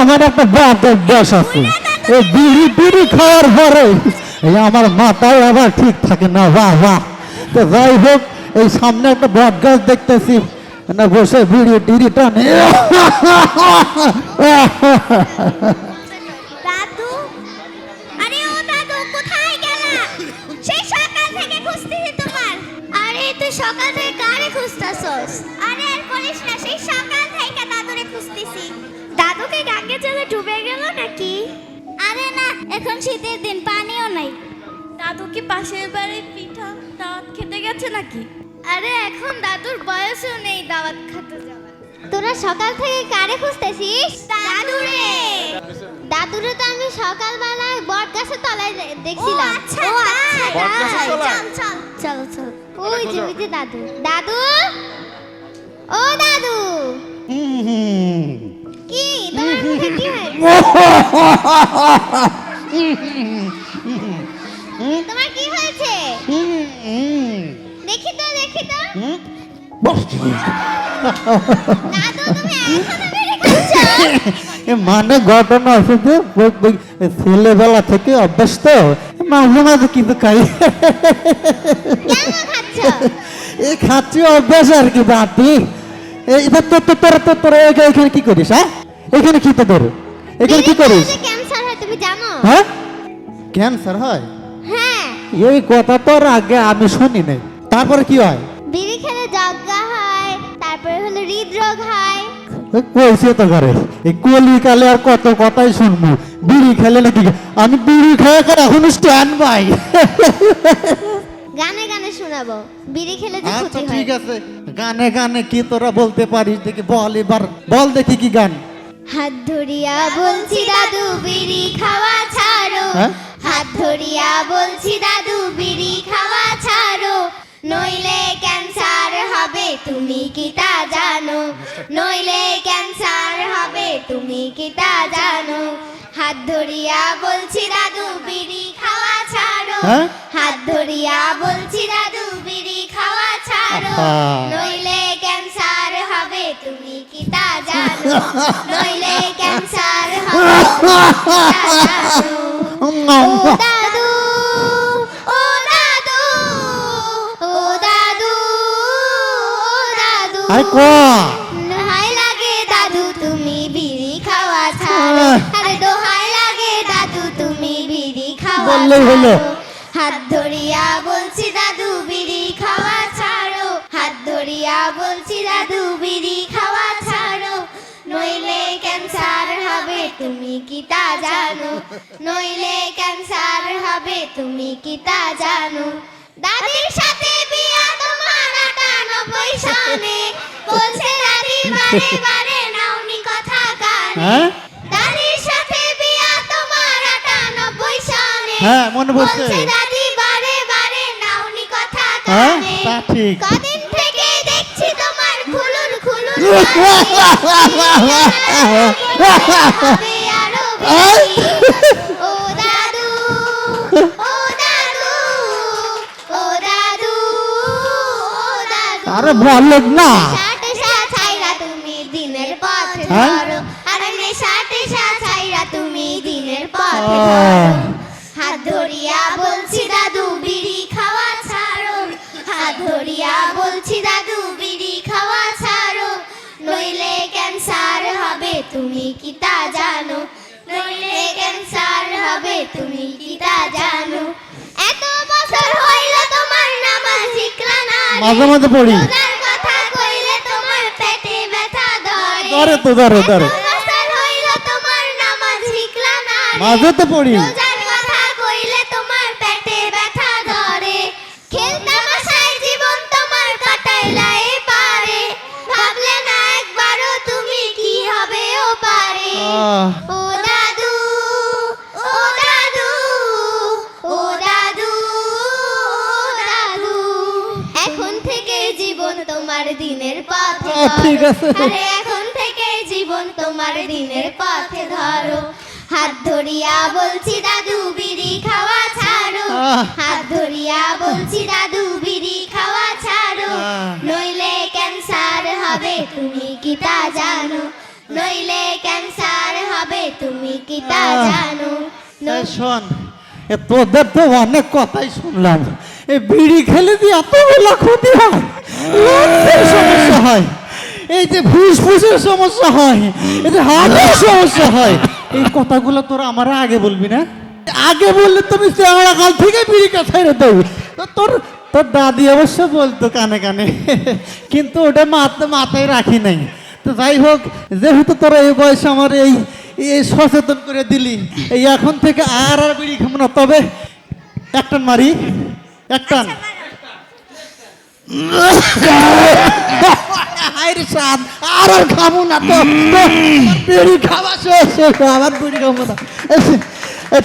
আমার একটা আছে খাওয়ার পরে আমার মাথায় আবার ঠিক থাকে না বাহ বাহ তো যাই হোক এই সামনে একটা বট গাছ দেখতেছি না বসে বিড়ি টিড়ি টানে খুঁজতাছস আরে আর বলিস না সেই সকাল থেকে দাদুরে খুঁজতেছি। দাদুকে গাঙ্গে জলে ডুবে গেল নাকি? আরে না এখন শীতের দিন পানিও নাই। দাদু কি পাশের বাড়ির পিঠা দাওয়াত খেতে গেছে নাকি? আরে এখন দাদুর বয়সও নেই দাওয়াত খেতে যাওয়ার। তোরা সকাল থেকে কারে খুঁজতেছিস? দাদুরে। দাদুরে তো আমি সকালবেলায় বট গাছের তলায় দেখছিলাম। আচ্ছা বটগাছের তলায়? চল চল। চল ওই যে ওই যে দাদু। দাদু? ও দাদু। কি? তোমার মুখে কি হয়েছে? তোমার কি হয়েছে? দেখি তো দেখি তো। মানে ঘটনা আছে যে ছেলেবেলা থেকে অভ্যস্ত মাঝে মাঝে কিন্তু খাই। এই খাচ্ছি অভ্যাস আর কি বাতি এটা তো তো তোরা তো তোরা এখা- এখানে কি করিস হ্যাঁ? এখানে কি তো তোর এখানে কি করিস? হয় হ্যাঁ? ক্যান্সার হয়? হ্যাঁ। এই কথা তোর আগে আমি শুনি নাই। তারপরে কি হয়? হৃদরোগ হয়। কইছে তো ঘরে এই কলি কালে আর কত কথাই শুনব। বিড়ি খেলে নাকি আমি বিড়ি খেয়ে করে এখন স্ট্যান্ড বাই গানে গানে শোনাবো। বিড়ি খেলে যে আচ্ছা ক্ষতি হয়। ঠিক আছে। গানে গানে কি তোরা বলতে পারিস দেখি বল এবার। বল দেখি কি গান। হাত ধরিয়া বলছি দাদু বিড়ি খাওয়া ছাড়ো। হ্যাঁ? হাত ধরিয়া বলছি দাদু বিড়ি খাওয়া ছাড়ো। নইলে তুমি কি তা জানো? নইলে ক্যান্সার হবে তুমি কি তা জানো? হাত ধরিয়া বলছি দাদু বিড়ি খাওয়া ছাড়ো। হ্যাঁ? হাত ধরিয়া বলছি দাদু বিড়ি খাওয়া ছাড়ো। নইলে ক্যান্সার হবে তুমি কি তা জানো? নইলে ক্যান্সার হবে খাওয়া হলো। হাত ধরিয়া বলছি দাদু বিড়ি খাওয়া ছাড়ো। হাত ধরিয়া বলছি দাদু বিড়ি খাওয়া ছাড়ো। নইলে ক্যান্সার হবে তুমি কি তা জানো? নইলে ক্যান্সার হবে তুমি কি তা জানো? দাদির সাথে বিয়া তোমার আটানব্বই সনে। বলছে দাদি বারে বারে নাওনি কথা কানে। হ্যাঁ, মনে পড়ছে। দাদি বারে বারে নাওনি কথা হ্যাঁ, কানে তা ঠিক। কদিন থেকে দেখছি তোমার খুলুর খুলুর। ও দাদু ও দাদু ও দাদু ও দাদু আরে বল না সা ছাইরা তুমি দিনের পথে? ধরো আরে তুমি দিনের পথে। ধরো ধরিয়া বলছি দাদু বিড়ি খাওয়া ছাড়ো। হাত ধরিয়া বলছি দাদু বিড়ি খাওয়া ছাড়ো। নইলে ক্যান্সার হবে তুমি কি তা জানো? নইলে ক্যান্সার হবে তুমি কি তা জানো? এত বছর হইল তোমার নামাজ শিখলা না মাঝে মাঝে পড়ি। কথা কইলে তোমার পেটে ব্যথা ধরে। ধরে তো ধরে ধরে। মাঝে তো পড়ি। ঠিক আছে। এখন থেকে জীবন তোমার দিনের পথে ধরো। হাত ধরিয়া বলছি দাদু বিড়ি খাওয়া ছাড়ো। হাত ধরিয়া বলছি দাদু বিড়ি খাওয়া ছাড়ো। নইলে ক্যান্সার হবে তুমি কি তা জানো? নইলে ক্যান্সার কি তা জানো শোন তোদের তো অনেক কথাই শুনলাম। এই বিড়ি খেলে দিয়ে এতগুলো ক্ষতি হয় সমস্যা হয় এই যে ফুসফুসের সমস্যা হয় এই যে হার্টের সমস্যা হয় এই কথাগুলো তোরা আমার আগে বলবি না? আগে বললে তুমি চেহারা কাল থেকে বিড়ি রে দেবো। তো তোর তোর দাদি অবশ্য বলতো কানে কানে কিন্তু ওটা মাথা মাথায় রাখি নাই। তো যাই হোক যেহেতু তোরা এই বয়সে আমার এই এই সচেতন করে দিলি। এই এখন থেকে আর আর বিড়ি খাব না। তবে একটান মারি। একটান আরে আর না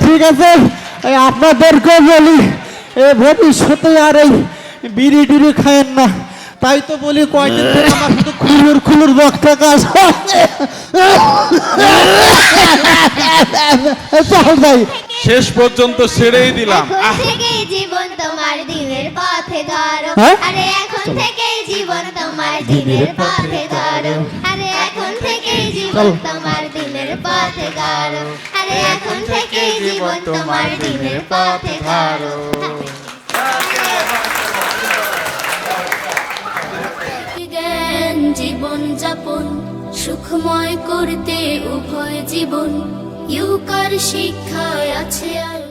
ঠিক আছে আপনাদেরকে বলি ভবিষ্যতে আর এই বিড়ি টিড়ি খায়েন না। তাই তো বলি কয়দিন ধরে আমার শুধু খুলুর খুলুর বক্তা কাজ চল যাই শেষ পর্যন্ত ছেড়েই দিলাম। থেকেই জীবন তোমার দিনের পথে ধরো। হ্যাঁ? আরে এখন থেকেই জীবন তোমার দিনের পথে ধরো। আরে এখন থেকেই জীবন তোমার দিনের পথে ধরো। আরে এখন থেকেই জীবন তোমার দিনের পথে ধরো। করতে উভয় জীবন ইউকার শিক্ষায় আছে আর